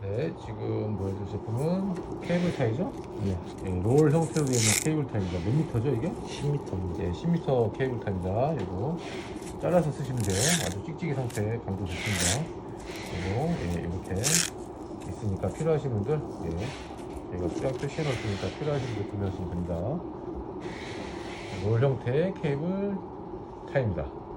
네, 지금 뭐 보여줄 제품은 케이블 타이죠? 네. 예, 롤 형태로 되어 있는 케이블 타입니다. 몇 미터죠 이게? 10m입니다. 예, 10m 케이블 타입니다. 이거 잘라서 쓰시면 돼요. 아주 찍찍이 상태 강도 좋습니다. 그리고 예, 이렇게 있으니까 필요하신 분들 예, 얘가 수량 표시해 놓으니까 필요하신 분들 구매하시면 됩니다. 롤 형태의 케이블 타입니다.